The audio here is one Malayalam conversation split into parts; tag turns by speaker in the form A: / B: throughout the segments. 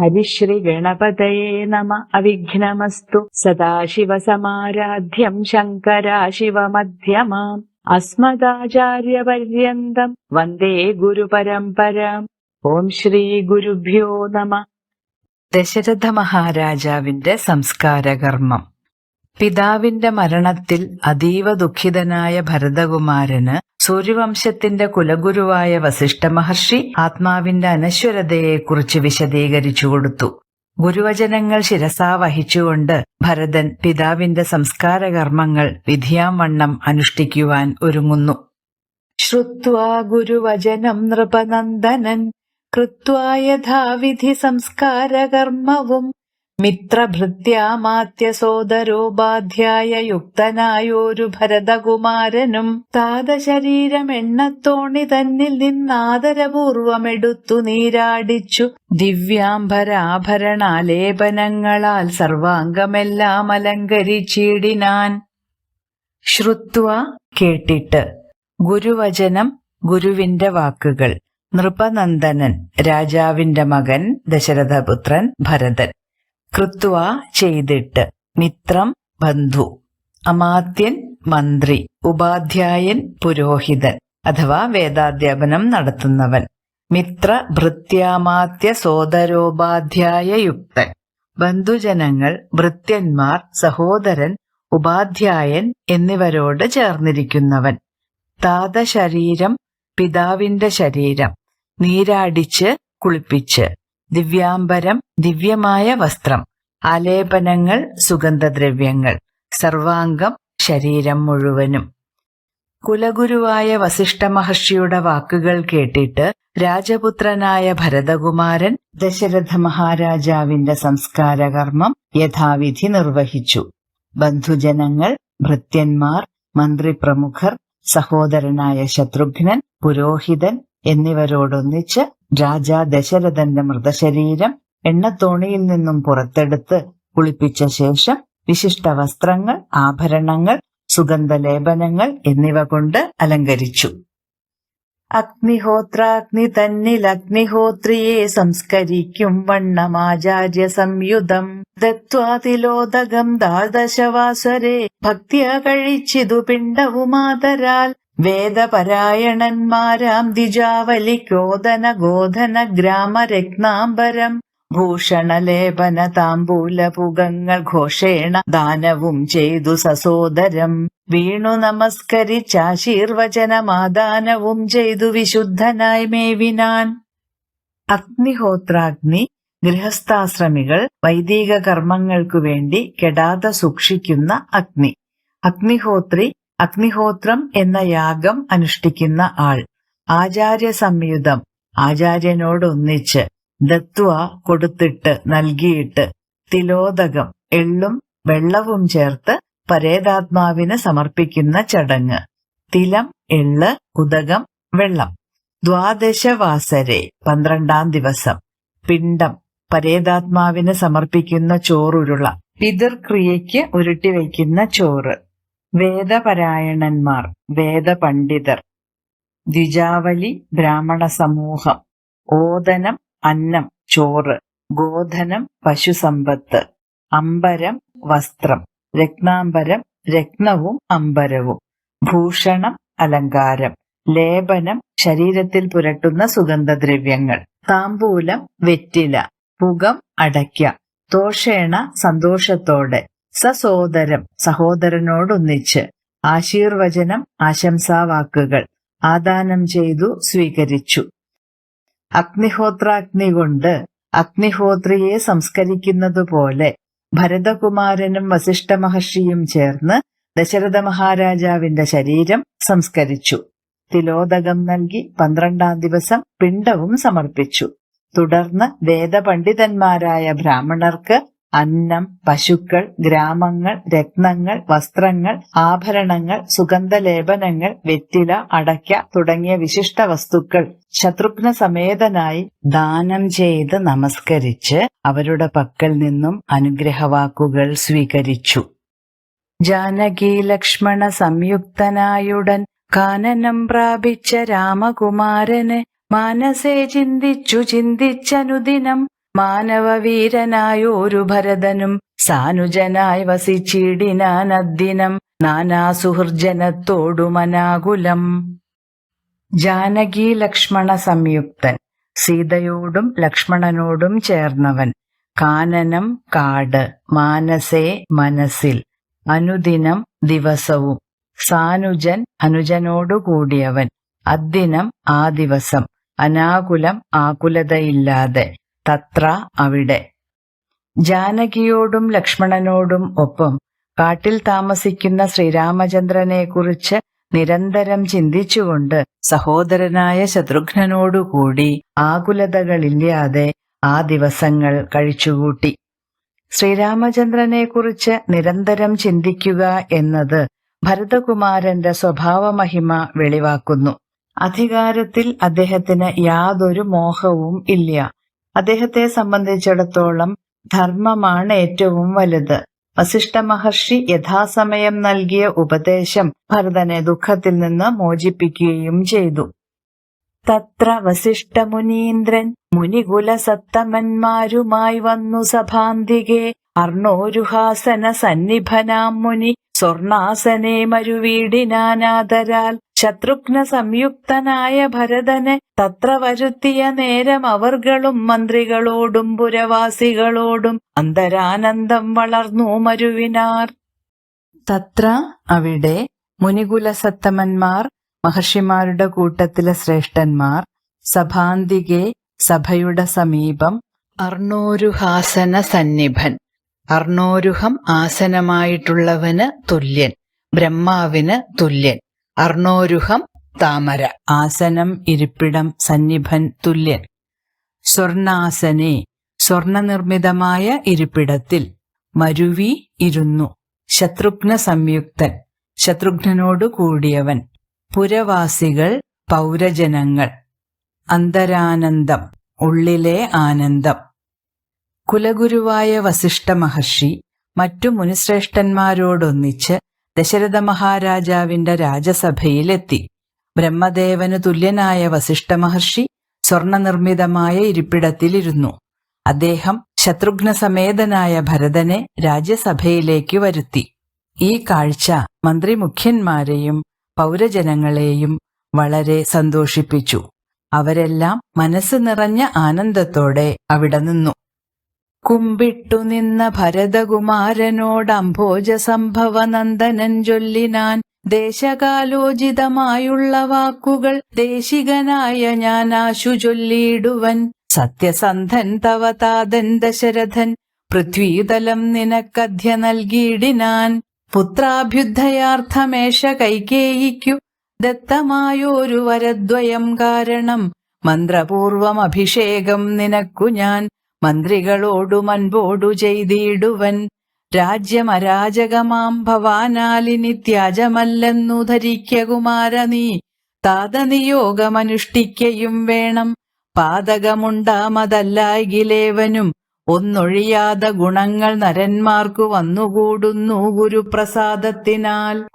A: ഹരിശ്രീ ഗണപതയേ നമ അവിഘ്നമസ്തു സദാശിവസമാരാധ്യം ശങ്കരാശിവമധ്യമാം അസ്മദാചാര്യപര്യന്തം വന്ദേ ഗുരുപരമ്പരാം ഓം ശ്രീ ഗുരുഭ്യോ നമ ദശരഥ മഹാരാജാവിന്റെ സംസ്കാരകർമ്മം. പിതാവിന്റെ മരണത്തിൽ അതീവ ദുഃഖിതനായ ഭരതകുമാരന് സൂര്യവംശത്തിന്റെ കുലഗുരുവായ വസിഷ്ഠ മഹർഷി ആത്മാവിന്റെ അനശ്വരതയെക്കുറിച്ച് വിശദീകരിച്ചു കൊടുത്തു. ഗുരുവചനങ്ങൾ ശിരസാ വഹിച്ചുകൊണ്ട് ഭരതൻ പിതാവിന്റെ സംസ്കാരകർമ്മങ്ങൾ വിധിയാം വണ്ണം അനുഷ്ഠിക്കുവാൻ ഒരുങ്ങുന്നു. ശ്രുത്വാ ഗുരുവചനം നൃപനന്ദനൻ കൃത്വായഥാവിധി സംസ്കാരകർമ്മവും മിത്രഭൃത്യാമാത്യ ബാധ്യായ യുക്തനായോരു ഭരതകുമാരനും താതശരീരം എണ്ണത്തോണി തന്നിൽ നിന്നാദരപൂർവമെടുത്തു നീരാടിച്ചു. ദിവ്യാംബരാഭരണാലേപനങ്ങളാൽ സർവാംഗമെല്ലാം അലങ്കരിച്ചിടിനാൻ ശ്രുത്വ കേട്ടിട്ട്. ഗുരുവചനം ഗുരുവിന്റെ വാക്കുകൾ. നൃപനന്ദനൻ രാജാവിന്റെ മകൻ ദശരഥപുത്രൻ ഭരതൻ. കൃത്വ ചെയ്തിട്ട്. മിത്രം ബന്ധു. അമാത്യൻ മന്ത്രി. ഉപാധ്യായൻ പുരോഹിതൻ. അഥവാ വേദാധ്യാപനം നടത്തുന്നവൻ. മിത്ര ഭൃത്യാമാത്യ സോദരോപാധ്യായ യുക്തൻ ബന്ധുജനങ്ങൾ ഭൃത്യന്മാർ സഹോദരൻ ഉപാധ്യായൻ എന്നിവരോട് ചേർന്നിരിക്കുന്നവൻ. താതശരീരം പിതാവിന്റെ ശരീരം. നീരാടിച്ച് കുളിപ്പിച്ച്. ദിവ്യാംബരം ദിവ്യമായ വസ്ത്രം ആലേപനങ്ങൾ സുഗന്ധദ്രവ്യങ്ങൾ സർവാംഗം ശരീരം മുഴുവനും. കുലഗുരുവായ വസിഷ്ഠ മഹർഷിയുടെ വാക്കുകൾ കേട്ടിട്ട് രാജപുത്രനായ ഭരതകുമാരൻ ദശരഥ മഹാരാജാവിന്റെ സംസ്കാരകർമ്മം യഥാവിധി നിർവഹിച്ചു. ബന്ധുജനങ്ങൾ ഭൃത്യന്മാർ മന്ത്രിപ്രമുഖർ സഹോദരനായ ശത്രുഘ്നൻ പുരോഹിതൻ എന്നിവരോടൊന്നിച്ച് രാജാ ദശരഥന്റെ മൃതശരീരം എണ്ണത്തോണിയിൽ നിന്നും പുറത്തെടുത്ത് കുളിപ്പിച്ച ശേഷം വിശിഷ്ട വസ്ത്രങ്ങൾ ആഭരണങ്ങൾ സുഗന്ധലേപനങ്ങൾ എന്നിവ കൊണ്ട് അലങ്കരിച്ചു. അഗ്നിഹോത്രാഗ്നി തന്നിൽ അഗ്നിഹോത്രിയെ സംസ്കരിക്കും വണ്ണമാചാര്യ സംയുതം ദത്വാതിലോദകം ദാദശവാസരെ ഭക്തിയ കഴിച്ചിതു പിണ്ടവുമാതരാൽ വേദപരായണന്മാരാം ദിജാവലിക്കോദന ഗോധന ഗ്രാമരത്നാംബരം ഭൂഷണലേപന താമ്പൂലപുകങ്ങൾ ഘോഷേണ ദാനവും ചെയ്തു സസോദരം. വീണു നമസ്കരിച്ചാശീർവചനമാദാനവും ചെയ്തു വിശുദ്ധനായി മേവിനാൻ. അഗ്നിഹോത്രാഗ്നി ഗൃഹസ്ഥാശ്രമികൾ വൈദിക കർമ്മങ്ങൾക്കു വേണ്ടി കെടാതെ സൂക്ഷിക്കുന്ന അഗ്നി. അഗ്നിഹോത്രി അഗ്നിഹോത്രം എന്ന യാഗം അനുഷ്ഠിക്കുന്ന ആൾ. ആചാര്യ സംയുതം ആചാര്യനോടൊന്നിച്ച് ദത്വ കൊടുത്തിട്ട് നൽകിയിട്ട് തിലോദകം എള്ളും വെള്ളവും ചേർത്ത് പരേതാത്മാവിന് സമർപ്പിക്കുന്ന ചടങ്ങ്. തിലം എള്ള് ഉദകം വെള്ളം. ദ്വാദശവാസരെ പന്ത്രണ്ടാം ദിവസം. പിണ്ടം പരേതാത്മാവിന് സമർപ്പിക്കുന്ന ചോറുരുള. പിതൃക്രിയയ്ക്ക് ഉരുട്ടിവയ്ക്കുന്ന ചോറ്. വേദപരായണന്മാർ വേദപണ്ഡിതർ ദ്വിജാവലി ബ്രാഹ്മണ സമൂഹം ഓദനം അന്നം ചോറ് ഗോധനം പശുസമ്പത്ത് അമ്പരം വസ്ത്രം രത്നാംബരം രത്നവും അമ്പരവും ഭൂഷണം അലങ്കാരം ലേപനം ശരീരത്തിൽ പുരട്ടുന്ന സുഗന്ധദ്രവ്യങ്ങൾ താമ്പൂലം വെറ്റില പുകം അടയ്ക്ക തോഷേണ സന്തോഷത്തോടെ സസോദരം സഹോദരനോടൊന്നിച്ച് ആശീർവചനം ആശംസാവാക്കുകൾ ആദാനം ചെയ്തു സ്വീകരിച്ചു. അഗ്നിഹോത്രാഗ്നി കൊണ്ട് അഗ്നിഹോത്രിയെ സംസ്കരിക്കുന്നതുപോലെ ഭരതകുമാരനും വസിഷ്ഠ മഹർഷിയും ചേർന്ന് ദശരഥ മഹാരാജാവിന്റെ ശരീരം സംസ്കരിച്ചു. തിലോദകം നൽകി പന്ത്രണ്ടാം ദിവസം പിണ്ടവും സമർപ്പിച്ചു. തുടർന്ന് വേദപണ്ഡിതന്മാരായ ബ്രാഹ്മണർക്ക് അന്നം പശുക്കൾ ഗ്രാമങ്ങൾ രത്നങ്ങൾ വസ്ത്രങ്ങൾ ആഭരണങ്ങൾ സുഗന്ധലേപനങ്ങൾ വെറ്റില അടയ്ക്ക തുടങ്ങിയ വിശിഷ്ട വസ്തുക്കൾ. ശത്രുഘ്ന സമേതനായി ദാനം ചെയ്ത് നമസ്കരിച്ച് അവരുടെ പക്കൽ നിന്നും അനുഗ്രഹവാക്കുകൾ സ്വീകരിച്ചു. ജാനകി ലക്ഷ്മണ സംയുക്തനായുടൻ കാനനം പ്രാപിച്ച രാമകുമാരന് മാനസേ ചിന്തിച്ചു ചിന്തിച്ചനുദിനം മാനവവീരനായോരു ഭരതനും സാനുജനായി വസിച്ചിടിനാൻ അദ്ദിനം നാനാ ജാനകി ലക്ഷ്മണ സംയുക്തൻ സീതയോടും ലക്ഷ്മണനോടും ചേർന്നവൻ. കാനനം കാട് മാനസേ മനസ്സിൽ. അനുദിനം ദിവസവും. സാനുജൻ അനുജനോടുകൂടിയവൻ അദ്ദിനം ആ ദിവസം. അനാകുലം ആകുലതയില്ലാതെ. തത്ര അവിടെ. ജാനകിയോടും ലക്ഷ്മണനോടും ഒപ്പം കാട്ടിൽ താമസിക്കുന്ന ശ്രീരാമചന്ദ്രനെക്കുറിച്ച് നിരന്തരം ചിന്തിച്ചുകൊണ്ട് സഹോദരനായ ശത്രുഘ്നനോടുകൂടി ആകുലതകളില്ലാതെ ആ ദിവസങ്ങൾ കഴിച്ചുകൂട്ടി. ശ്രീരാമചന്ദ്രനെക്കുറിച്ച് നിരന്തരം ചിന്തിക്കുക എന്നത് ഭരതകുമാരന്റെ സ്വഭാവമഹിമ വെളിവാക്കുന്നു. അധികാരത്തിൽ അദ്ദേഹത്തിന് യാതൊരു മോഹവും ഇല്ല. അദ്ദേഹത്തെ സംബന്ധിച്ചിടത്തോളം ധർമ്മമാണ് ഏറ്റവും വലുത്. വസിഷ്ഠ മഹർഷി യഥാസമയം നൽകിയ ഉപദേശം ഭരതനെ ദുഃഖത്തിൽ നിന്ന് മോചിപ്പിക്കുകയും ചെയ്തു. തത്ര വസിഷ്ഠമുനീന്ദ്രൻ മുനികുലസത്തമന്മാരുമായി വന്നു സഭാന്തികെ. അർണോരുഹാസന സന്നിഭനാം മുനി സ്വർണാസനെ മരുവീടിനാനാദരാൽ ശത്രുഘ്ന സംയുക്തനായ ഭരതനെ തത്ര വരുത്തിയ നേരം അവർകളും മന്ത്രികളോടും പുരവാസികളോടും അന്തരാനന്ദം വളർന്നു മരുവിനാർ. തത്ര അവിടെ മുനികുലസത്തമന്മാർ മഹർഷിമാരുടെ കൂട്ടത്തിലെ ശ്രേഷ്ഠന്മാർ സഭാന്തികെ സഭയുടെ സമീപം അർണോരുഹാസന സന്നിഭൻ അർണോരുഹം ആസനമായിട്ടുള്ളവന് തുല്യൻ ബ്രഹ്മാവിന് തുല്യൻ. അർണോരുഹം താമര. ആസനം ഇരിപ്പിടം സന്നിഭൻ തുല്യൻ. സ്വർണാസനെ സ്വർണനിർമ്മിതമായ ഇരിപ്പിടത്തിൽ മരുവി ഇരുന്നു. ശത്രുഘ്ന സംയുക്തൻ ശത്രുഘ്നോടു കൂടിയവൻ. പുരവാസികൾ പൗരജനങ്ങൾ. അന്തരാനന്ദം ഉള്ളിലെ ആനന്ദം. കുലഗുരുവായ വസിഷ്ഠ മഹർഷി മറ്റു മുനിശ്രേഷ്ഠന്മാരോടൊന്നിച്ച് ദശരഥ മഹാരാജാവിന്റെ രാജസഭയിലെത്തി. ബ്രഹ്മദേവന് തുല്യനായ വസിഷ്ഠ മഹർഷി സ്വർണനിർമ്മിതമായ ഇരിപ്പിടത്തിലിരുന്നു. അദ്ദേഹം ശത്രുഘ്ന സമേതനായ ഭരതനെ രാജ്യസഭയിലേക്ക് വരുത്തി. ഈ കാഴ്ച മന്ത്രി മുഖ്യന്മാരെയും പൗരജനങ്ങളെയും വളരെ സന്തോഷിപ്പിച്ചു. അവരെല്ലാം മനസ്സ് നിറഞ്ഞ ആനന്ദത്തോടെ അവിടെ നിന്നു. കുമ്പിട്ടു നിന്ന ഭരതകുമാരനോടംഭോജ സംഭവ നന്ദനൻ ചൊല്ലിനാൻ ദേശകാലോചിതമായുള്ള വാക്കുകൾ ദേശികനായ ഞാൻ ആശു ചൊല്ലിയിടുവൻ. സത്യസന്ധൻ തവ താതൻ ദശരഥൻ പൃഥ്വീതലം നിനക്കധ്യ നൽകിയിടിനാൻ. പുത്രാഭ്യുദ്ധയാർത്ഥമേഷ കൈകേയിക്കു ദത്തമായോരു വരദ്വയം കാരണം. മന്ത്രപൂർവം അഭിഷേകം നിനക്കു ഞാൻ മന്ത്രികളോടു മൻപോടു ചെയ്തിടുവൻ. രാജ്യമരാജകമാം ഭവാനാലിനി ത്യാജമല്ലെന്നു ധരിക്ക കുമാര നീ. താതനിയോഗമനുഷ്ഠിക്കയും വേണം. പാതകമുണ്ടാമതല്ലായിലേവനും ഒന്നൊഴിയാതെ ഗുണങ്ങൾ നരന്മാർക്കു വന്നുകൂടുന്നു ഗുരുപ്രസാദത്തിനാൽ.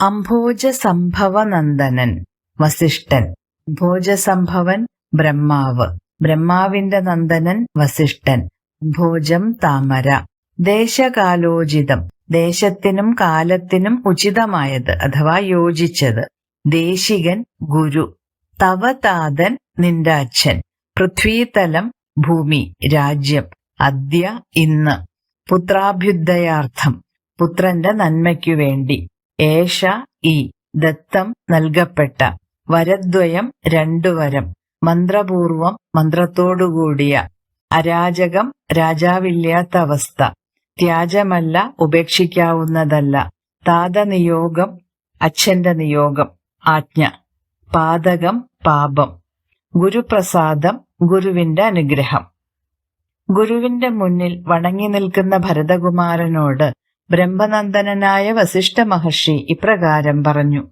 A: അംഭോജ സംഭവനന്ദനൻ വസിഷ്ഠൻ. ഭോജസംഭവൻ ബ്രഹ്മാവ്. ബ്രഹ്മാവിന്റെ നന്ദനൻ വസിഷ്ഠൻ. ഭോജം താമര. ദേശകാലോചിതം. ദേശത്തിനും കാലത്തിനും ഉചിതമായത് അഥവാ യോജിച്ചത്. ദേശികൻ ഗുരു. തവതാതൻ നിന്റെ അച്ഛൻ പൃഥ്വീതലം ഭൂമി രാജ്യം. അദ്യ ഇന്ന്. പുത്രാഭ്യുദയാർത്ഥം. പുത്രന്റെ നന്മയ്ക്കു വേണ്ടി ഏഷ ഈ ദത്തം നൽകപ്പെട്ട. വരദ്വയം രണ്ടു വരം. മന്ത്രപൂർവം മന്ത്രത്തോടുകൂടിയ അരാജകം രാജാവില്ലാത്ത അവസ്ഥ ത്യാജമല്ല ഉപേക്ഷിക്കാവുന്നതല്ല. താതനിയോഗം അച്ഛന്റെ നിയോഗം. ആജ്ഞ. പാതകം പാപം. ഗുരുപ്രസാദം ഗുരുവിന്റെ അനുഗ്രഹം. ഗുരുവിന്റെ മുന്നിൽ വണങ്ങി നിൽക്കുന്ന ഭരതകുമാരനോട് ബ്രഹ്മനന്ദനായ വസിഷ്ഠ മഹർഷി ഇപ്രകാരം പറഞ്ഞു.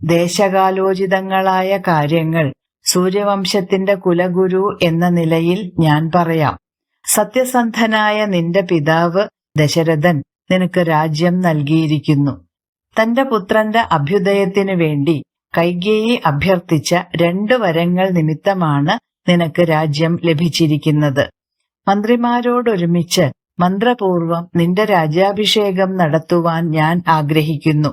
A: ദേശകാലോചിതങ്ങളായ കാര്യങ്ങൾ സൂര്യവംശത്തിന്റെ കുലഗുരു എന്ന നിലയിൽ ഞാൻ പറയാം. സത്യസന്ധനായ നിന്റെ പിതാവ് ദശരഥൻ നിനക്ക് രാജ്യം നൽകിയിരിക്കുന്നു. തന്റെ പുത്രന്റെ അഭ്യുദയത്തിനു വേണ്ടി കൈകേയി അഭ്യർത്ഥിച്ച രണ്ട് വരങ്ങൾ നിമിത്തമാണ് നിനക്ക് രാജ്യം ലഭിച്ചിരിക്കുന്നത്. മന്ത്രിമാരോടൊരുമിച്ച് മന്ത്രപൂർവം നിന്റെ രാജ്യാഭിഷേകം നടത്തുവാൻ ഞാൻ ആഗ്രഹിക്കുന്നു.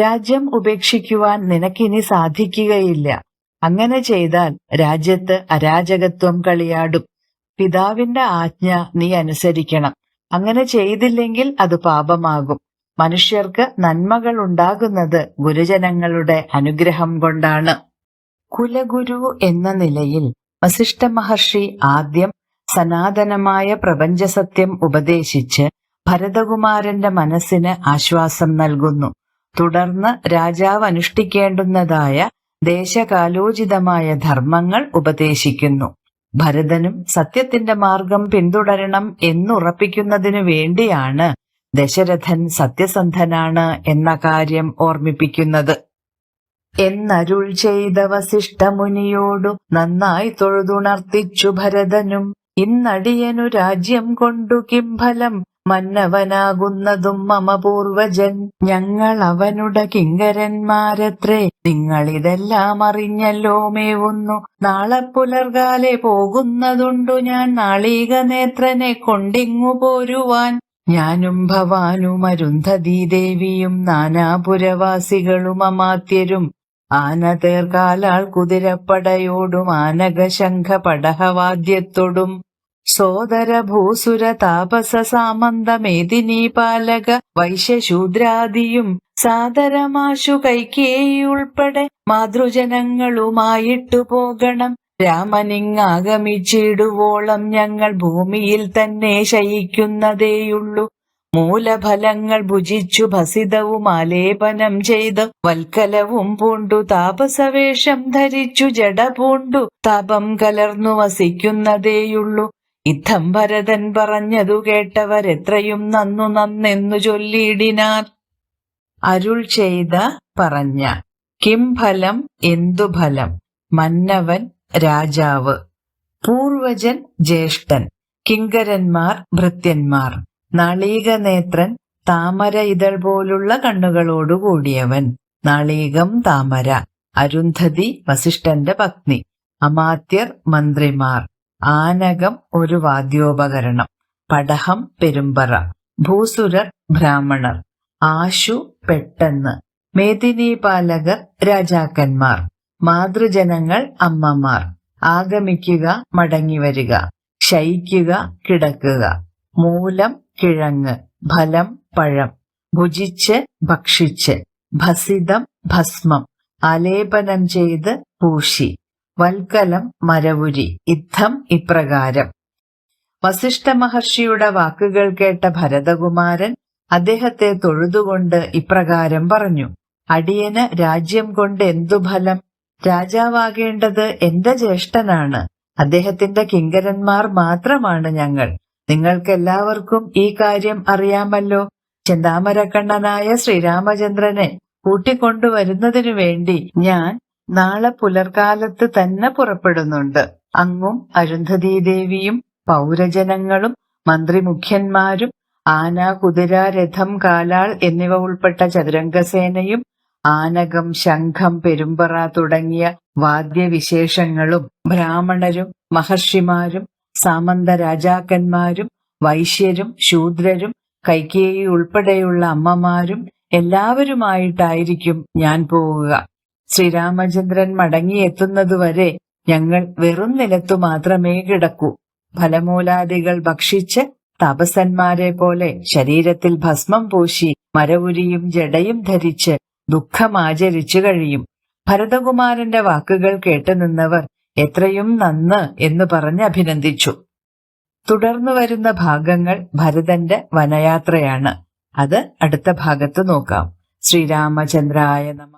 A: രാജ്യം ഉപേക്ഷിക്കുവാൻ നിനക്കിനി സാധിക്കുകയില്ല. അങ്ങനെ ചെയ്താൽ രാജ്യത്ത് അരാജകത്വം കളിയാടും. പിതാവിന്റെ ആജ്ഞ നീ അനുസരിക്കണം. അങ്ങനെ ചെയ്തില്ലെങ്കിൽ അത് പാപമാകും. മനുഷ്യർക്ക് നന്മകൾ ഉണ്ടാകുന്നത് ഗുരുജനങ്ങളുടെ അനുഗ്രഹം കൊണ്ടാണ്. കുലഗുരു എന്ന നിലയിൽ വസിഷ്ഠ മഹർഷി ആദ്യം സനാതനമായ പ്രപഞ്ചസത്യം ഉപദേശിച്ച് ഭരതകുമാരന്റെ മനസ്സിന് ആശ്വാസം നൽകുന്നു. തുടർന്ന് രാജാവ് അനുഷ്ഠിക്കേണ്ടുന്നതായ ദേശകാലോചിതമായ ധർമ്മങ്ങൾ ഉപദേശിക്കുന്നു. ഭരതനും സത്യത്തിന്റെ മാർഗം പിന്തുടരണം എന്നുറപ്പിക്കുന്നതിനു വേണ്ടിയാണ് ദശരഥൻ സത്യസന്ധനാണ് എന്ന കാര്യം ഓർമ്മിപ്പിക്കുന്നത്. എന്നരുൾ ചെയ്ത വസിഷ്ഠമുനിയോടു നന്നായി തൊഴുതുണർത്തിച്ചു ഭരതനും. ഇന്നടിയനു രാജ്യം കൊണ്ടു കിംഫലം മന്നവനാകുന്നതും മമ പൂർവജൻ ഞങ്ങൾ അവനുടെ കിങ്കരന്മാരത്രേ നിങ്ങളിതെല്ലാം അറിഞ്ഞല്ലോ മേവുന്നു. നാളെ പുലർകാലെ പോകുന്നതുണ്ടു ഞാൻ നാളീക നേത്രനെ കൊണ്ടിങ്ങു പോരുവാൻ. ഞാനും ഭവാനും അരുന്ധതീ ദേവിയും നാനാപുരവാസികളും അമാത്യരും. ആന തേർക്കാലാൾ കുതിരപ്പടയോടും ആനകശംഖ പടഹവാദ്യത്തോടും സോദര ഭൂസുര താപസ സാമന്ത മേദിനി പാലക വൈശ്യശൂദ്രാദിയും സാദരമാശു കൈക്കേയുൾപ്പെടെ മാതൃജനങ്ങളുമായിട്ടു പോകണം. രാമനിങ്ങാഗമിച്ചിടുവോളം ഞങ്ങൾ ഭൂമിയിൽ തന്നെ ശയിക്കുന്നതേയുള്ളൂ. മൂലഫലങ്ങൾ ഭുജിച്ചു ഭസിതവും ആലേപനം ചെയ്ത് വൽക്കലവും പൂണ്ടു. താപസവേഷം ധരിച്ചു ജട പൂണ്ടു താപം കലർന്നു വസിക്കുന്നതേയുള്ളൂ. ഇത്തം ഭരതൻ പറഞ്ഞതു കേട്ടവരെത്രയും നന്നു നന്നെന്നു ചൊല്ലിയിടിനാർ. അരുൾ ചെയ്ത പറഞ്ഞ കിം ഫലം എന്തു ഫലം? മന്നവൻ രാജാവ്. പൂർവജൻ ജ്യേഷ്ഠൻ. കിങ്കരന്മാർ ഭൃത്യന്മാർ. നാളീകനേത്രൻ താമര ഇതൾ പോലുള്ള കണ്ണുകളോടുകൂടിയവൻ നാളീകം താമര. അരുന്ധതി വസിഷ്ഠന്റെ പത്നി. അമാത്യർ മന്ത്രിമാർ. ആനകം ഒരു വാദ്യോപകരണം. പടഹം പെരുമ്പറ. ഭൂസുരർ ബ്രാഹ്മണർ. ആശു പെട്ടെന്ന്. മേദിനീപാലകർ രാജാക്കന്മാർ. മാതൃജനങ്ങൾ അമ്മമാർ. ആഗമിക്കുക മടങ്ങിവരിക. ശയിക്കുക കിടക്കുക. മൂലം കിഴങ്ങ്. ഫലം പഴം. ഭുജിച്ച് ഭക്ഷിച്ച്. ഭസിതം ഭസ്മം. ആലേപനം ചെയ്ത് പൂശി. വൽക്കലം മരവുരി ഇത്തം ഇപ്രകാരം. വസിഷ്ഠ മഹർഷിയുടെ വാക്കുകൾ കേട്ട ഭരതകുമാരൻ അദ്ദേഹത്തെ തൊഴുതുകൊണ്ട് ഇപ്രകാരം പറഞ്ഞു അടിയന് രാജ്യം കൊണ്ട് എന്തു ഫലം? രാജാവാകേണ്ടത് എന്റെ ജ്യേഷ്ഠനാണ്. അദ്ദേഹത്തിന്റെ കിങ്കരന്മാർ മാത്രമാണ് ഞങ്ങൾ. നിങ്ങൾക്കെല്ലാവർക്കും ഈ കാര്യം അറിയാമല്ലോ. ചെന്താമരക്കണ്ണനായ ശ്രീരാമചന്ദ്രനെ കൂട്ടിക്കൊണ്ടുവരുന്നതിനു വേണ്ടി ഞാൻ നാളെ പുലർകാലത്ത് തന്നെ പുറപ്പെടുന്നുണ്ട്. അങ്ങും അരുന്ധതി ദേവിയും പൗരജനങ്ങളും മന്ത്രി മുഖ്യന്മാരും ആന കുതിര രഥം കാലാൾ എന്നിവ ഉൾപ്പെട്ട ചതുരംഗസേനയും ആനകം ശംഖം പെരുമ്പറ തുടങ്ങിയ വാദ്യവിശേഷങ്ങളും ബ്രാഹ്മണരും മഹർഷിമാരും സാമന്ത രാജാക്കന്മാരും വൈശ്യരും ശൂദ്രരും കൈകേയി ഉൾപ്പെടെയുള്ള അമ്മമാരും എല്ലാവരുമായിട്ടായിരിക്കും ഞാൻ പോവുക. ശ്രീരാമചന്ദ്രൻ മടങ്ങിയെത്തുന്നതുവരെ ഞങ്ങൾ വെറും നിലത്തു മാത്രമേ കിടക്കൂ. ഫലമൂലാദികൾ ഭക്ഷിച്ച് തപസന്മാരെ പോലെ ശരീരത്തിൽ ഭസ്മം പൂശി മരവുരിയും ജടയും ധരിച്ച് ദുഃഖമാചരിച്ചു കഴിയും. ഭരതകുമാരന്റെ വാക്കുകൾ കേട്ടുനിന്നവർ എത്രയും നന്ന് എന്ന് പറഞ്ഞ് അഭിനന്ദിച്ചു. തുടർന്നു വരുന്ന ഭാഗങ്ങൾ ഭരതന്റെ വനയാത്രയാണ്. അത് അടുത്ത ഭാഗത്ത് നോക്കാം. ശ്രീരാമചന്ദ്രായ നമ.